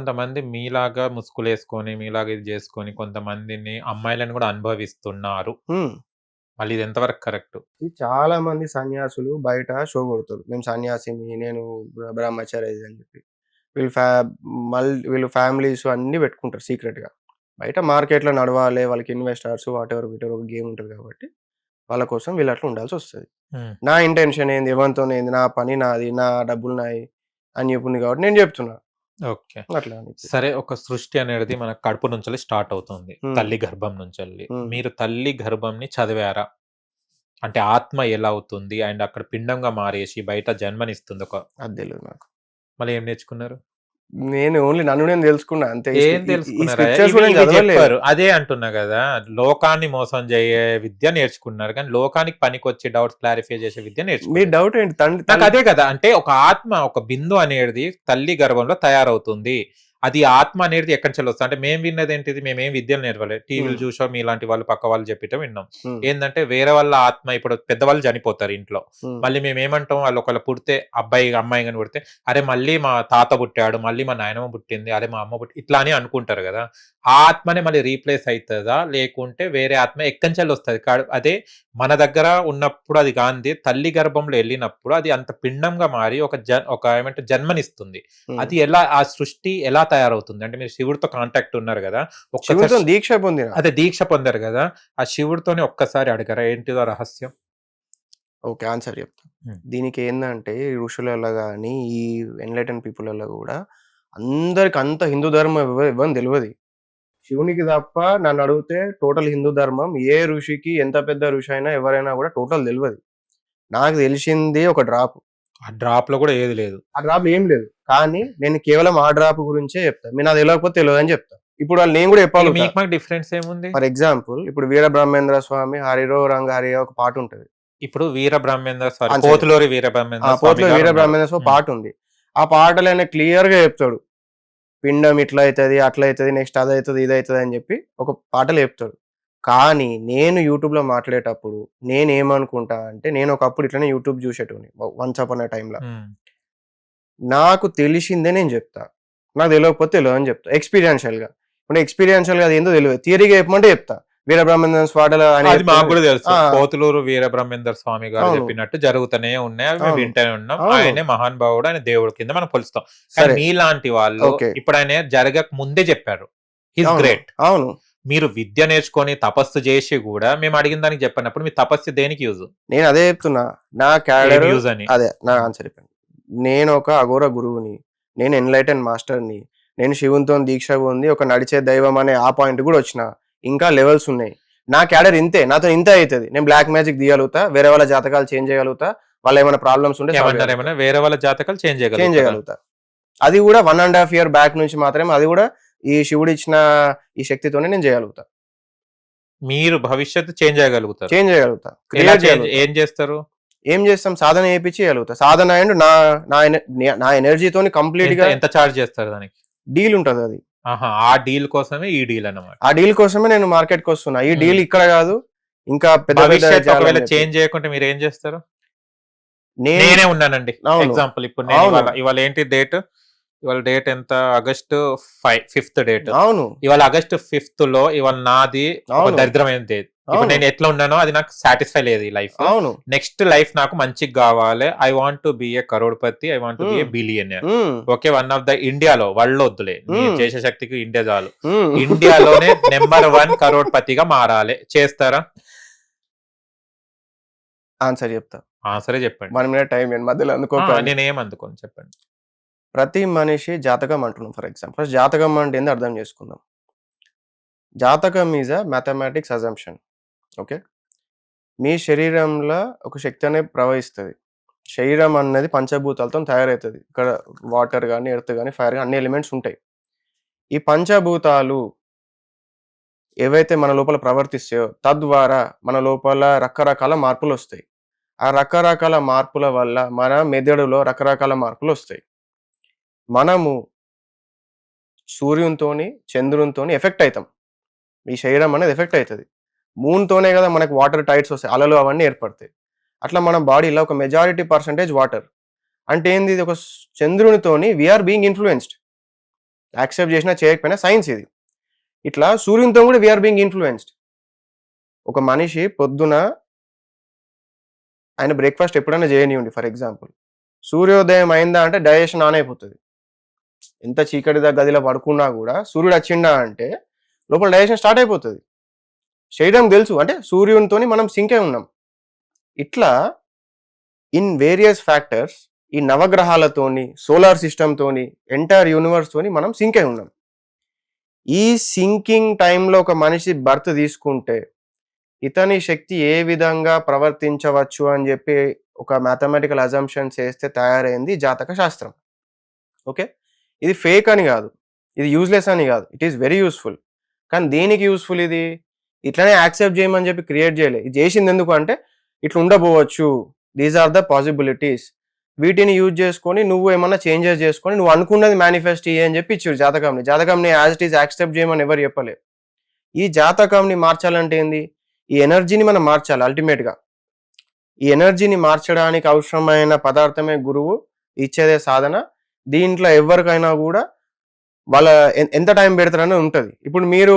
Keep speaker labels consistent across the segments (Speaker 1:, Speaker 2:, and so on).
Speaker 1: కొంతమంది మీలాగా ముసుగులేసుకొని, మీలాగా ఇది జేసుకొని కొంతమందిని అమ్మాయిలను గూడా అనుభవిస్తున్నారు. మళ్ళీ ఇది ఎంతవరకు కరెక్టు?
Speaker 2: చాలా మంది సన్యాసులు బయట షో కొడతారు. మేము సన్యాసిని, నేను బ్ర బ్రహ్మచారి అని చెప్పి. వీళ్ళు ఫ్యా మల్ వీళ్ళు ఫ్యామిలీస్ అన్నీ పెట్టుకుంటారు సీక్రెట్‌గా. బయట మార్కెట్‌లో నడవాలి. వాళ్ళకి ఇన్వెస్టర్స్ వాటెవర్, వీటెవర్ ఒక గేమ్ ఉంటది కాబట్టి, వాళ్ళ కోసం వీళ్ళు అట్లా ఉండాల్సొస్తది.
Speaker 1: హ్మ్.
Speaker 2: నా ఇంటెన్షన్ ఏంది? ఎవనితోనేంది? నా పని నాది. నా డబ్బులు నాయి అని చెప్పింది కాబట్టి నేను చెప్తున్నా.
Speaker 1: ఓకే.
Speaker 2: అట్లా.
Speaker 1: సరే ఒక సృష్టి అనేది మన కడుపు నుంచెల్లి స్టార్ట్ అవుతుంది. తల్లి గర్భం.
Speaker 2: హ్మ్.
Speaker 1: మీరు తల్లి గర్భంని చదివారా? అంటే ఆత్మ ఎలా అవుతుంది? అండ్ అక్కడ పిండంగా మారేసి బయట జన్మనిస్తుంది ఒక
Speaker 2: అది తెలీదు నాకు.
Speaker 1: మళ్ళీ ఏం నేర్చుకున్నారు?
Speaker 2: నేను ఓన్లీ నన్ను నేను తెలుసుకున్నా అంతే.
Speaker 1: ఏం తెలుసుకున్నారా? అదే అంటున్నా గదా! లోకాన్ని మోసం జేయే విద్య నేర్చుకున్నారు. కానీ లోకానికి పనికొచ్చే డౌట్స్ క్లారిఫై చేసే విద్య
Speaker 2: మీ
Speaker 1: నేర్చుకోలేదు.
Speaker 2: డౌట్ ఏంటి?
Speaker 1: నాకు అదే కదా! అంటే ఒక ఆత్మ ఒక బిందు అనేది తల్లి గర్భంలో తయారవుతుంది. అది ఆత్మ అనేది ఎక్కడి నుంచెల్లి వస్తది? అంటే మేము విన్నదేంటిది? మేమేం విద్యలు నేర్వలేదు. టీవీలు. చూసో మీలాంటి వాళ్ళు పక్క వాళ్ళు చెప్పిటం విన్నాం. ఏందంటే వేరే వాళ్ళ ఆత్మ ఇప్పుడు పెద్దవాళ్ళు చనిపోతారు ఇంట్లో. మళ్ళీ మేమేమంటాం వాళ్ళు ఒకవేళ పుడితే అబ్బాయి, అమ్మాయి గాని పుడితే అరే మళ్ళీ మా తాత పుట్టాడు. మళ్ళీ మా నాయనమ్మ పుట్టింది. అరే మా అమ్మ పుట్టి ఇట్లా అని అనుకుంటారు గదా! ఆ ఆత్మనే మళ్ళీ రీప్లేస్ అయితదా? లేకుంటే వేరే ఆత్మ ఎక్కడినుంచెల్లి వస్తది? కాడు అదే మన దగ్గర ఉన్నప్పుడు అది గాంది తల్లి గర్భంలో ఎళ్ళినప్పుడు అది అంత పిండంగా మారి ఒక జ ఒక ఏమంటే జన్మనిస్తుంది. అది ఎలా ఆ సృష్టి ఎలా తయారవుతుంది? అంటే మీరు శివుడితో కాంటాక్ట్ ఉన్నారు గదా! ఒక్కసారి
Speaker 2: దీక్ష పొందిన.
Speaker 1: అదే దీక్ష పొందారు గదా! ఆ శివుడితోని ఒక్కసారి అడగరా? ఏంటిదో రహస్యం?
Speaker 2: ఓకే. ఆన్సర్ చెప్తా. దీనికి ఏందంటే ఈ ఋషులలో గాని, ఈ ఎన్‌లైటెన్ పీపుల్‌లలో గూడా అందరికి అంత హిందూ ధర్మం ఎవ ఎవ్వని తెలవది. శివునికి తప్ప నన్ను అడిగితే టోటల్ హిందూ ధర్మం ఏ ఋషికి ఎంత పెద్ద ఋషి అయినా ఎవరైనా గూడా టోటల్ తెలవది. నాకు తెలిసింది ఒక డ్రాప్.
Speaker 1: ఆ డ్రాప్‌లో గూడా ఏది లేదు.
Speaker 2: ఆ డ్రాప్‌లో ఏం లేదు. కానీ నేను కేవలం ఆ డ్రాప్ గురించే చెప్తా. మీరు నాకు తెలవకపోతే తెలవదని చెప్తా. ఇప్పుడు వాళ్ళు నేను
Speaker 1: ఇక
Speaker 2: చెప్పగలుగుతా.
Speaker 1: మీకు మాకు డిఫరెన్స్ ఏముంది?
Speaker 2: ఫర్ ఎగ్జాంపుల్ ఇప్పుడు వీర బ్రహ్మేంద్ర స్వామి హరిరో రంగ హరియో ఒక పాట ఉంటది.
Speaker 1: ఇప్పుడు వీర బ్రహ్మేంద్ర పోతులూరి వీర! బ్రహ్మేంద్ర స్వామి
Speaker 2: పోతులో వీర. బ్రహ్మేంద్ర స్వామి. పాట ఉంది. ఆ పాటలో ఆయన క్లియర్‌గా చెప్తాడు. పిండం ఇట్లా అయితది, అట్లా అయితది, నెక్స్ట్ అదైతది, ఇదైతది అని చెప్పి ఒక పాటలో చెప్తాడు. కానీ నేను యూట్యూబ్‌లో మాట్లాడేటప్పుడు నేనేమనుకుంటా అంటే నేను ఒకప్పుడు ఇట్లనే యూట్యూబ్ చూసేటోడిని. Once a టైమ్‌ల.
Speaker 1: హ్మ్.
Speaker 2: నాకు తెలిసిందే నేను చెప్తా. నాకు తెలవకపోతే తెలవదని చెప్తా. ఎక్స్‌పీరియన్షియల్‌గా. ఇప్పుడు ఎక్స్‌పీరియన్షియల్‌గా అదేందో తెలవదు. థియరీగా చెప్పమంటే చెప్తా. వీర బ్రహ్మేంద్ర పాటలో ఆయన
Speaker 1: అది మాకు. గూడా తెలుసు.
Speaker 2: ఆ!
Speaker 1: పోతులూరు వీర బ్రహ్మేంద్ర స్వామి గారు. చెప్పినట్టు జరుగుతూనే ఉన్నాయి. అవి మేము. వింటూనే ఉన్నాం. ఆయనే మహానుభావుడు. ఆయన దేవుడి కింద మనం కొలుస్తాం. కానీ. మీలాంటి వాళ్ళు. ఇప్పుడు ఆయన జరగక ముందే చెప్పారు. హి ఈస్
Speaker 2: అవును.
Speaker 1: గ్రేట్.
Speaker 2: అవును.
Speaker 1: మీరు విద్య నేర్చుకొని తపస్సు చేసి గూడా మేము అడిగిన దానికి చెప్పనప్పుడు మీ తపస్సు దేనికి యూజ్?
Speaker 2: నేను అదే చెప్తున్నా. నా క్యాడర్
Speaker 1: యూజ్ అని?
Speaker 2: అదే నా. ఆన్సర్ చెప్పండి. నేను ఒక అఘోర గురువుని. నేను ఎన్‌లైటెన్ మాస్టర్‌ని. నేను శివునితోని దీక్ష పొంది ఒక నడిచే దైవం అనే ఆ పాయింట్ కూడా వచ్చిన. ఇంకా లెవెల్స్ ఉన్నాయి. నా క్యాడర్ ఇంతే. నాతో ఇంతే అయితది. నేను బ్లాక్ మ్యాజిక్ తీయగలుగుతా. వేరే వాళ్ళ జాతకాలు చేంజ్ చేయగలుగుతా. వాళ్ళ ఏమైనా ప్రాబ్లమ్స్ ఉంటే
Speaker 1: వేరే వాళ్ళ జాతకాలు చేంజ్
Speaker 2: చేంజ్? చేయగలుగుతా. అది కూడా 1 ½ ఇయర్ బ్యాక్ నుంచి మాత్రమే అది కూడా ఈ శివుడు ఇచ్చిన ఈ శక్తితోనే నేను చేయగలుగుతా.
Speaker 1: మీరు భవిష్యత్తు చేంజ్ చేయగలుగుతారు.
Speaker 2: చేంజ్ చేయగలుగుతా. క్రియేట్.
Speaker 1: ఏం చేస్తారు?
Speaker 2: ఏం చేస్తాం? సాధన చేపిచ్చి చేయగలుగుతా. సాధన అండ్ నా నా ఎన నా ఎనర్జీతోని
Speaker 1: ఎంత చార్జ్ చేస్తారు దానికి?
Speaker 2: డీల్ ఉంటది అది.
Speaker 1: ఆ డీల్ కోసమే ఈ డీల్ అన్నమాట.
Speaker 2: ఆ డీల్ కోసమే నేను మార్కెట్‌కి వస్తున్నా. ఈ. డీల్ ఇక్కడ కాదు. ఇంకా పెద్ద.
Speaker 1: చేంజ్ చేయకుంటే మీరు ఏం చేస్తారు?
Speaker 2: నేను
Speaker 1: నేనే ఉన్నానండి. ఎగ్జాంపుల్ ఇప్పుడు ఇవాళ ఏంటి డేట్? ఇవాళ డేట్ ఎంత? August 5 fifth date.
Speaker 2: అవును.
Speaker 1: ఇవాళ ఆగస్టు 5థ్‌లో ఇవాళ నాది ఒక. దరిద్రమైన డేట్. ఇప్పుడు. నేను ఎట్లా ఉన్నానో అది నాకు సాటిస్ఫై లేదు ఈ లైఫ్.
Speaker 2: అవును.
Speaker 1: నెక్స్ట్ లైఫ్ నాకు మంచిగా కావాలి. I want to be a crorepati. I want be. Billionaire.
Speaker 2: Hmm.
Speaker 1: Okay. One of the ఇండియాలో వరల్డ్‌లో వద్దులే. చేసే శక్తికి ఇండియా చాలు. ఇండియాలోనే నంబర్ 1 కరోడ్‌పతిగా మారాలి. చేస్తారా?
Speaker 2: ఆన్సర్ చెప్తా.
Speaker 1: ఆన్సరే చెప్పండి.
Speaker 2: 1 మినిట్ టైం. మధ్యలో
Speaker 1: ఆ!
Speaker 2: అందుకోకండి.
Speaker 1: నేనేం అందుకోను చెప్పండి.
Speaker 2: ప్రతి మనిషి జాతకం అంటున్నాం ఫర్ ఎగ్జాంపుల్. ఫస్ట్ జాతకం అంటే ఏందో అర్థం చేసుకుందాం. జాతకం is a mathematics assumption. Okay. మీ శరీరంలో ఒక శక్తి అనేది ప్రవహిస్తుంది శరీరం అన్నది పంచభూతాలతో తయారవుతుంది ఇక్కడ వాటర్ కానీ ఎర్త్ కానీ ఫైర్ కానీ అన్ని ఎలిమెంట్స్ ఉంటాయి. ఈ పంచభూతాలు ఏవైతే మన లోపల ప్రవర్తిస్తాయో తద్వారా మన లోపల రకరకాల మార్పులు వస్తాయి ఆ రకరకాల మార్పుల వల్ల మన మెదడులో రకరకాల మార్పులు వస్తాయి మనము సూర్యునితోని, చంద్రునితోని ఎఫెక్ట్ అవుతాం ఈ శరీరం అనేది ఎఫెక్ట్ అవుతుంది మూన్‌తోనే కదా మనకు వాటర్ టైట్స్ వస్తాయి. అలలు అవన్నీ ఏర్పడతాయి. అట్లా మన బాడీలో ఒక మెజారిటీ పర్సెంటేజ్ వాటర్. అంటే ఏంది ఇది ఒక చంద్రునితోని we are being influenced accept చేసినా చేయకపోయినా సైన్స్ ఇది ఇట్లా సూర్యునితో కూడా వీఆర్ బీయింగ్ ఇన్ఫ్లుయెన్స్డ్ ఒక మనిషి పొద్దున ఆయన బ్రేక్ఫాస్ట్ ఎప్పుడైనా చేయనివ్వండి ఫర్ ఎగ్జాంపుల్ సూర్యోదయం అయిందా అంటే డైజెషన్ ఆన్ అయిపోతుంది ఎంత చీకటి గదిలో పడుకున్నా కూడా సూర్యుడు వచ్చిండా అంటే లోపల డైజెషన్ స్టార్ట్ అయిపోతుంది. శరీరం తెలుసు. అంటే సూర్యునితోని మనం సింకే ఉన్నాం. ఇట్లా ఇన్ వేరియస్ ఫ్యాక్టర్స్ ఈ నవగ్రహాలతోని సోలార్ సిస్టమ్తోని ఎంటైర్ యూనివర్స్ తోని మనం సింక్ అయి ఉన్నాం. ఈ సింకింగ్ టైంలో ఒక మనిషి బర్త్ తీసుకుంటే ఇతని శక్తి ఏ విధంగా ప్రవర్తించవచ్చు అని చెప్పి ఒక మ్యాథమెటికల్ అజంప్షన్ చేస్తే తయారైంది జాతక శాస్త్రం. ఓకే? ఇది ఫేక్ అని కాదు. ఇది యూజ్లెస్ అని కాదు. ఇట్ ఈస్ వెరీ యూస్ఫుల్ కానీ దేనికి యూస్ఫుల్ ఇది? ఇట్లనే యాక్సెప్ట్ చేయమని చెప్పి క్రియేట్ చేయలేదు ఇది చేసింది ఎందుకు అంటే ఇట్లా ఉండబోవచ్చు. దీస్ ఆర్ ద పాసిబిలిటీస్ వీటిని యూజ్ చేసుకొని నువ్వు ఏమన్నా చేంజెస్ చేసుకొని నువ్వు అనుకున్నది మేనిఫెస్ట్ ఇయ్యి అని చెప్పి ఇచ్చారు జాతకంని. జాతకంని యాజ్ ఇట్ ఈస్ యాక్సెప్ట్ చేయమని ఎవరు చెప్పలే. ఈ జాతకంని మార్చాలంటే ఏంది? ఈ ఎనర్జీని మనం మార్చాలి అల్టిమేట్గా ఈ ఎనర్జీని మార్చడానికి అవసరమైన పదార్థమే గురువు ఇచ్చేదే సాధన. దీంట్లో ఎవరికైనా కూడా వాళ్ళ ఎంత టైం పెడతారని ఉంటుంది. ఇప్పుడు మీరు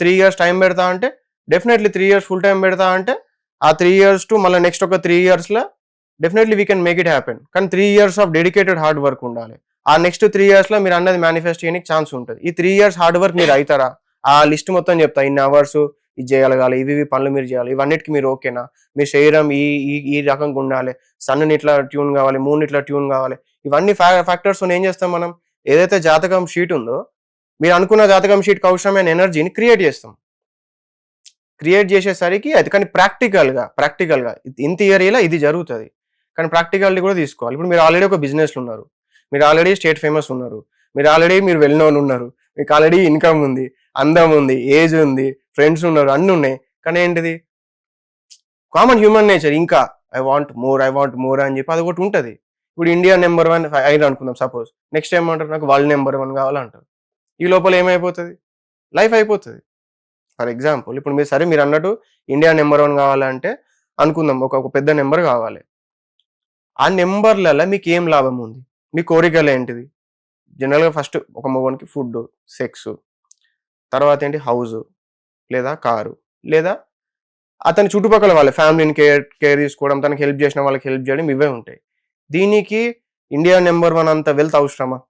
Speaker 2: త్రీ ఇయర్స్ టైం పెడతా అంటే definitely three years full time పెడతా అంటే ఆ త్రీ ఇయర్స్ టు మళ్ళీ నెక్స్ట్ ఒక త్రీ ఇయర్స్లో definitely we can make it happen కానీ three years of dedicated hard work ఉండాలి. ఆ నెక్స్ట్ త్రీ ఇయర్స్లో మీరు అన్నది మేనిఫెస్ట్ చేయడానికి ఛాన్స్ ఉంటుంది. ఈ త్రీ ఇయర్స్ హార్డ్ వర్క్ మీరు అవుతారా ఆ లిస్ట్ మొత్తం చెప్తా. ఇన్ని అవర్స్ ఇది చేయగలగాలి ఇవి ఇవి పనులు మీరు చేయాలి ఇవన్నిటికి మీరు ఓకేనా మీ శరీరం ఈ ఈ ఈ రకంగా ఉండాలి. సన్నుని ఇట్లా ట్యూన్ కావాలి మూన్ ఇట్లా ట్యూన్ కావాలి. ఇవన్నీ ఫ్యాక్టర్స్ ఏం చేస్తాం మనం? ఏదైతే జాతకం షీట్ ఉందో మీరు అనుకున్న జాతకం షీట్ అవసరమైన ఎనర్జీని క్రియేట్ చేస్తాం. క్రియేట్ చేసేసరికి అది కానీ ప్రాక్టికల్గా ప్రాక్టికల్గా ఇన్ థియరీలో ఇది జరుగుతుంది. కానీ ప్రాక్టికల్ని కూడా తీసుకోవాలి. ఇప్పుడు మీరు ఆల్రెడీ ఒక బిజినెస్లో ఉన్నారు. మీరు ఆల్రెడీ స్టేట్ ఫేమస్ ఉన్నారు. మీరు ఆల్రెడీ మీరు వెల్ నోన్ ఉన్నారు. మీకు ఆల్రెడీ ఇన్కమ్ ఉంది అందం ఉంది ఏజ్ ఉంది ఫ్రెండ్స్ ఉన్నారు అన్నీ ఉన్నాయి. కానీ ఏంటిది? కామన్ హ్యూమన్ నేచర్ ఇంకా I want more I want more అని చెప్పి అది ఒకటి ఉంటుంది. ఇప్పుడు ఇండియా నెంబర్ వన్ అయిన అనుకుందాం సపోజ్ నెక్స్ట్ ఏమంటారు? నాకు వరల్డ్ నెంబర్ వన్ కావాలంటారు. ఈ లోపల ఏమైపోతుంది? లైఫ్ అయిపోతుంది. ఫర్ ఎగ్జాంపుల్ ఇప్పుడు మీరు సరే మీరు అన్నట్టు ఇండియా నెంబర్ వన్ కావాలంటే అనుకుందాం ఒక ఒక పెద్ద నెంబర్ కావాలి. ఆ నెంబర్లలో మీకు ఏం లాభం ఉంది? మీ కోరికలు ఏంటిది? జనరల్గా ఫస్ట్ ఒక మగవానికి ఫుడ్ సెక్స్ తర్వాత ఏంటి? హౌస్ లేదా కారు లేదా అతని చుట్టుపక్కల వాళ్ళ ఫ్యామిలీని కేర్ కేర్ తీసుకోవడం తనకి హెల్ప్ చేసిన వాళ్ళకి హెల్ప్ చేయడం ఇవే ఉంటాయి. దీనికి ఇండియా నెంబర్ వన్ అంత వెల్త్ అవసరమా?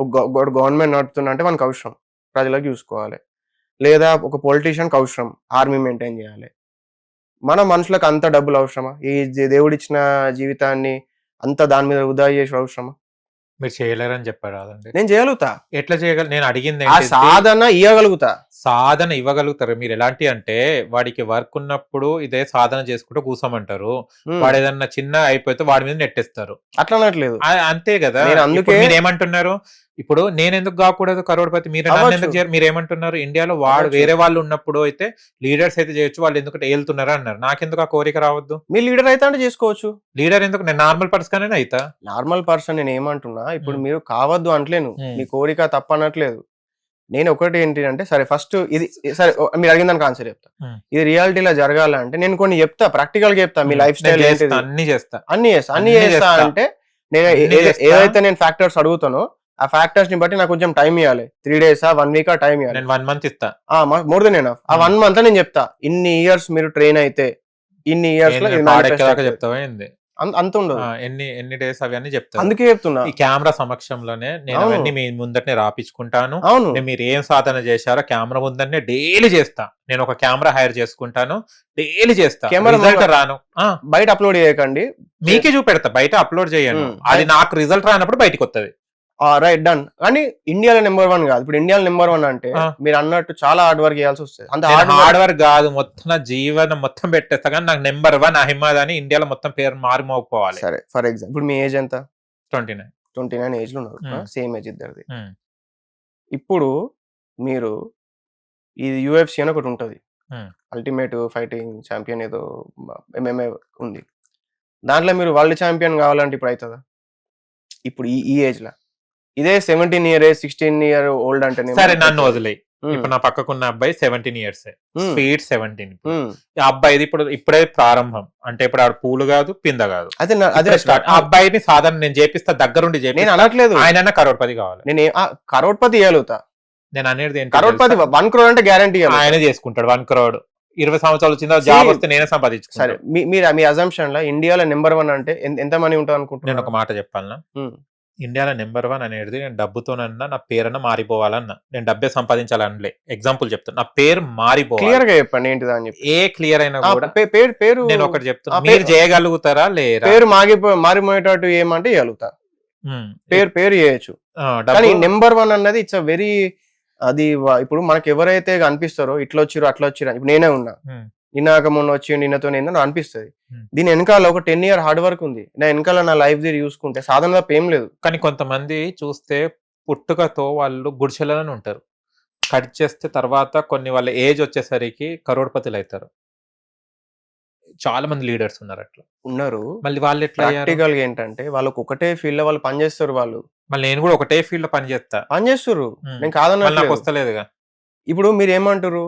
Speaker 2: ఒక గవర్నమెంట్ నడుపుతున్నా అంటే మనకు అవసరం. ప్రజలకు చూసుకోవాలి లేదా ఒక పొలిటీషియన్కి అవసరం. ఆర్మీ మెయింటైన్ చేయాలి. మన మనుషులకు అంత డబ్బులు అవసరమా? ఈ దేవుడిచ్చిన జీవితాన్ని అంత దాని మీద వృధా చేసి అవసరమా?
Speaker 1: మీరు చేయలేరని చెప్పారు కాదండి.
Speaker 2: నేను చేయగలుగుతా.
Speaker 1: ఎట్లా చేయగల నేను అడిగింది
Speaker 2: ఆ
Speaker 1: ఏంటి?
Speaker 2: సాధన ఇవ్వగలుగుతా.
Speaker 1: సాధన ఇవ్వగలుగుతారు. మీరు ఎలాంటి అంటే వాడికి వర్క్ ఉన్నప్పుడు ఇదే సాధన చేసుకుంటూ కూసోమంటారు.
Speaker 2: ఉమ్,
Speaker 1: వాడు ఏదన్నా చిన్న అయిపోతే వాడి మీద నెట్టేస్తారు.
Speaker 2: అట్లా అనట్లేదు.
Speaker 1: ఆ- అంతే కదా.
Speaker 2: నేను అందుకే-
Speaker 1: ఇప్పుడు మీరు ఏమంటున్నారు ఇప్పుడు నేను ఎందుకు కాకూడదు కరోడ్పతి మీరు. ఎందుకు చేయరు? మీరు ఏమంటున్నారు ఇండియాలో వాడు. వేరే వాళ్ళు ఉన్నప్పుడు అయితే లీడర్స్ అయితే చేయొచ్చు వాళ్ళు ఎందుకంటే వెళ్తున్నారు అన్నారు నాకెందుకు ఆ కోరిక రావద్దు
Speaker 2: మీ లీడర్ అయితే అంటే చేసుకోవచ్చు
Speaker 1: లీడర్ ఎందుకు నేను నార్మల్ పర్సన్ అయితా
Speaker 2: నార్మల్ పర్సన్ నేను ఏమంటున్నా ఇప్పుడు. మీరు కావద్దు అనట్లేను
Speaker 1: ఉమ్.
Speaker 2: మీ కోరిక తప్పనట్లేదు నేను ఒకటి ఏంటి అంటే సరే ఫస్ట్ ఇది సరే మీరు అడిగిన దానికి ఆన్సర్ చెప్తా. ఇది రియాలిటీలో జరగాలంటే నేను కొన్ని చెప్తా ప్రాక్టికల్గా చెప్తా మీ లైఫ్ స్టైల్
Speaker 1: అన్ని చేస్తా
Speaker 2: అన్ని చేస్తా అన్ని చేస్తా. అంటే నేను. ఏదైతే నేను ఫ్యాక్టర్స్ అడుగుతానో ఆ ఫ్యాక్టర్స్ని బట్టి నాకు కొంచెం టైం ఇవ్వాలి three days one week time ఇవ్వాలి
Speaker 1: నేను వన్ మంత్ ఇస్తా.
Speaker 2: మోర్ దెన్ ఎనఫ్ ఆ
Speaker 1: Hmm.
Speaker 2: వన్ మంత్ నేను చెప్తా. ఇన్ని ఇయర్స్ మీరు ట్రైన్ అయితే ఇన్ని ఇయర్స్లో.
Speaker 1: చెప్తావా
Speaker 2: అంత- ఉండదు.
Speaker 1: ఆ, ఎన్ని ఎన్ని డేస్ అవి అన్ని చెప్తా.
Speaker 2: అందుకే చెప్తున్నా.
Speaker 1: ఈ కెమెరా సమక్షంలోనే నేను
Speaker 2: అవును.
Speaker 1: అవన్నీ మీ ముందటనే రాపించుకుంటాను.
Speaker 2: అవును.
Speaker 1: మీరు ఏం సాధన చేశారో కెమెరా ముందరనే డైలీ చేస్తా. నేను ఒక కెమెరా హైర్ చేసుకుంటాను డైలీ చేస్తా.
Speaker 2: కెమెరా
Speaker 1: రాను. ఆ,
Speaker 2: బయట అప్లోడ్ చేయకండి.
Speaker 1: మీకే చూపెడతా. బయట అప్లోడ్ చేయను.
Speaker 2: ఉమ్.
Speaker 1: అది నాకు రిజల్ట్ రానప్పుడు బయటకు వస్తుంది
Speaker 2: రైట్ డన్ కానీ ఇండియాలో నెంబర్ వన్ కాదు. ఇప్పుడు ఇండియాలో నెంబర్ వన్ అంటే. మీరు అన్నట్టు చాలా హార్డ్ వర్క్ చేయాల్సి వస్తుంది. అంత
Speaker 1: హార్డ్
Speaker 2: వర్క్
Speaker 1: కాదు మొత్తం నా జీవనం మొత్తం పెట్టేస్తా కానీ నాకు నెంబర్ వన్ అహిమద్ అని ఇండియాలో మొత్తం పేరు మారిమోకపోవాలి
Speaker 2: సరే ఫర్ ఎగ్జాంపుల్ ఇప్పుడు మీ ఏజ్ ఎంత?
Speaker 1: ట్వంటీ నైన్
Speaker 2: ట్వంటీ నైన్ ఏజ్లో ఉన్నారు. సేమ్ ఏజ్ ఇద్దరిది. ఇప్పుడు మీరు ఇది యుఎఫ్సి అని ఒకటి ఉంటుంది. అల్టిమేట్ ఫైటింగ్ ఛాంపియన్ ఏదో ఎంఎంఏ ఉంది. దాంట్లో మీరు వరల్డ్ ఛాంపియన్ కావాలంటే ఇప్పుడు అవుతుందా? ఇప్పుడు ఈ ఈ ఏజ్లో. ఇదే seventeen year sixteen year old అంటే
Speaker 1: సరే నన్ను వదిలేయి.
Speaker 2: ఉమ్,
Speaker 1: ఇప్పుడు నా పక్కకున్న అబ్బాయి సెవెంటీన్ ఇయర్స్ స్పీడ్ సెవెంటీన్. ఆ అబ్బాయిది ఇప్పుడు ఇప్పుడే ప్రారంభం. అంటే ఇప్పుడు ఆడ పూలు కాదు పింద కాదు.
Speaker 2: అదే అదే
Speaker 1: start. ఆ అబ్బాయిని సాధారణ నేను చేపిస్తా దగ్గరుండి
Speaker 2: నేను
Speaker 1: చేపిస్తా
Speaker 2: అనట్లేదు.
Speaker 1: ఆయన కరోడ్పతి కావాలి.
Speaker 2: నేను కరోడ్పతి ఇవ్వగలుగుతా
Speaker 1: నేను అనేది ఏంటి
Speaker 2: కరోడ్పతి? వన్ క్రోర్ అంటే గ్యారంటీ
Speaker 1: ఆయన చేసుకుంటాడు వన్ క్రోడ్ ఇరవై సంవత్సరాలు వచ్చిందా జాబ్ వస్తే నేనే
Speaker 2: సరే
Speaker 1: సంపాదించుకుంటాను
Speaker 2: మీ మీరు మీ అజంప్షన్లో ఇండియాలో నెంబర్ వన్ అంటే ఎంత- ఎంత మంది ఉంటారు
Speaker 1: నేను
Speaker 2: అనుకుంటున్నాను
Speaker 1: ఒక మాట చెప్పాలన్నా
Speaker 2: ఉమ్.
Speaker 1: ఇండియాలో నెంబర్ వన్ అనేది నేను డబ్బుతోనన్నా నా పేరన్నా మారిపోవాలన్నా. నేను డబ్బే సంపాదించాలనలే. ఎగ్జాంపుల్ చెప్తాను నా పేరు మారిపోవాలి.
Speaker 2: క్లియర్గా చెప్పండి ఏంటిది అని చెప్పి.
Speaker 1: ఏ క్లియర్ అయినా కూడా
Speaker 2: పేరు పేరు
Speaker 1: నేను ఒకటి చెప్తున్నా.
Speaker 2: ఆ,
Speaker 1: మీరు
Speaker 2: పేరు-
Speaker 1: చేయగలుగుతారా లేరా?
Speaker 2: పేరు మాగిపో మారిపోయేటట్టు ఏమంటే
Speaker 1: ఉమ్.
Speaker 2: పేరు పేరు చేయొచ్చు. కానీ నెంబర్ వన్ అన్నది ఇట్స్ అ వెరీ అది ఇప్పుడు మనకి ఎవరైతే అనిపిస్తారో ఇట్లా వచ్చిరో అట్లా వచ్చిరో ఇప్పుడు నేనే ఉన్నా. నిన్నాక మొన్న వచ్చి నిన్నతో నేను అనిపిస్తుంది.
Speaker 1: Hmm.
Speaker 2: దీని వెనకాల ఒక టెన్ ఇయర్ హార్డ్ వర్క్ ఉంది. నా వెనకాల నా లైఫ్ ది చూసుకుంటే సాధన తప్ప ఏం లేదు.
Speaker 1: కానీ కొంతమంది చూస్తే పుట్టుకతో వాళ్ళు గుడిసెలలోనే ఉంటారు. కట్ చేస్తే తర్వాత కొన్ని వాళ్ళ ఏజ్ వచ్చేసరికి కరోడ్పతులు అవుతారు చాలా మంది లీడర్స్ ఉన్నారు అట్లా.
Speaker 2: ఉన్నారు.
Speaker 1: మళ్ళీ వాళ్ళు ఎట్లా
Speaker 2: ప్రాక్టికల్ ఏంటంటే వాళ్ళకి ఒకటే ఫీల్డ్లో వాళ్ళు పని చేస్తారు వాళ్ళు.
Speaker 1: మళ్ళీ నేను కూడా ఒకటే ఫీల్డ్లో పని చేస్తా
Speaker 2: పని చేస్తారు
Speaker 1: ఉమ్.
Speaker 2: నేను కాదన్నట్లేదు
Speaker 1: వస్తలేదుగా.
Speaker 2: ఇప్పుడు మీరు ఏమంటారు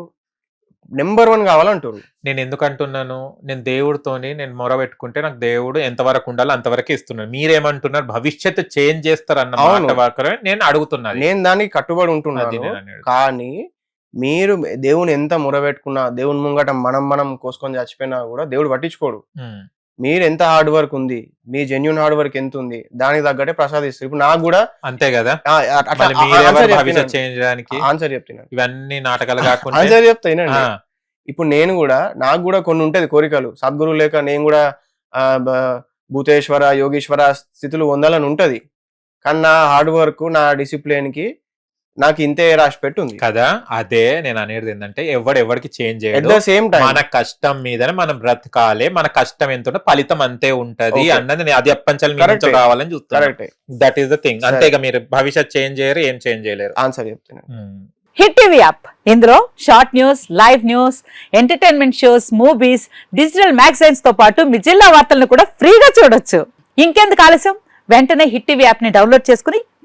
Speaker 2: నెంబర్ వన్ కావాలంటారు
Speaker 1: నేను ఎందుకు అంటున్నాను? నేను దేవుడితోని నేను మొర పెట్టుకుంటే నాకు దేవుడు ఎంతవరకు ఉండాలో అంతవరకు ఇస్తున్నాను మీరేమంటున్నారు? భవిష్యత్తు చేంజ్ చేస్తారన్న నేను అడుగుతున్నాను
Speaker 2: నేను దానికి కట్టుబడి ఉంటున్నాను. కానీ మీరు దేవుని ఎంత మురబెట్టుకున్నా దేవుని ముంగట మనం మనం కోసుకొని చచ్చిపోయినా కూడా దేవుడు పట్టించుకోడు. మీరు ఎంత హార్డ్ వర్క్ ఉంది? మీ జెన్యున్ హార్డ్ వర్క్ ఎంత ఉంది దానికి తగ్గట్టే ప్రసాదిస్తారు ఇప్పుడు నాకు కూడా
Speaker 1: అంతే కదా?
Speaker 2: ఆన్సర్ చెప్తున్నాను
Speaker 1: ఇవన్నీ నాటకాలు కాకుండా
Speaker 2: ఆన్సర్ చెప్తాయినండి
Speaker 1: ఆ,
Speaker 2: ఇప్పుడు నేను కూడా నాకు కూడా కొన్ని ఉంటది కోరికలు. సద్గురు లేక నేను కూడా భూతేశ్వర యోగేశ్వర స్థితులు పొందాలని ఉంటది. కానీ నా హార్డ్ వర్క్ నా డిసిప్లిన్కి నాకు ఇంతే రాసి పెట్టుంది.
Speaker 1: కదా అదే నేను అనేది ఏంటంటే ఎవడు ఎవరికి చేంజ్
Speaker 2: ఎట్
Speaker 1: చేయడు
Speaker 2: ద సేమ్ టైం
Speaker 1: మన కష్టం మీదనే మనం బ్రతకాలి మన కష్టం ఎంత ఉంటే ఫలితం అంతే ఉంటది. అన్నది నేను అది అప్పంచాలి రావాలని చూస్తాను దట్ ఈస్ ద థింగ్. అంతేగా మీరు భవిష్యత్ చేంజ్ చేయరు ఏం చేంజ్ చేయలేరు.
Speaker 2: ఆన్సర్ చెప్తున్నాను.
Speaker 3: హిట్ టీవీ యాప్ ఇందులో short news live news entertainment shows movies digital మ్యాగజైన్స్తో పాటు మీ జిల్లా వార్తలను కూడా ఫ్రీగా చూడొచ్చు. ఇంకెందుకు ఆలస్యం? వెంటనే హిట్ టీవీ యాప్ని డౌన్లోడ్ చేసుకుని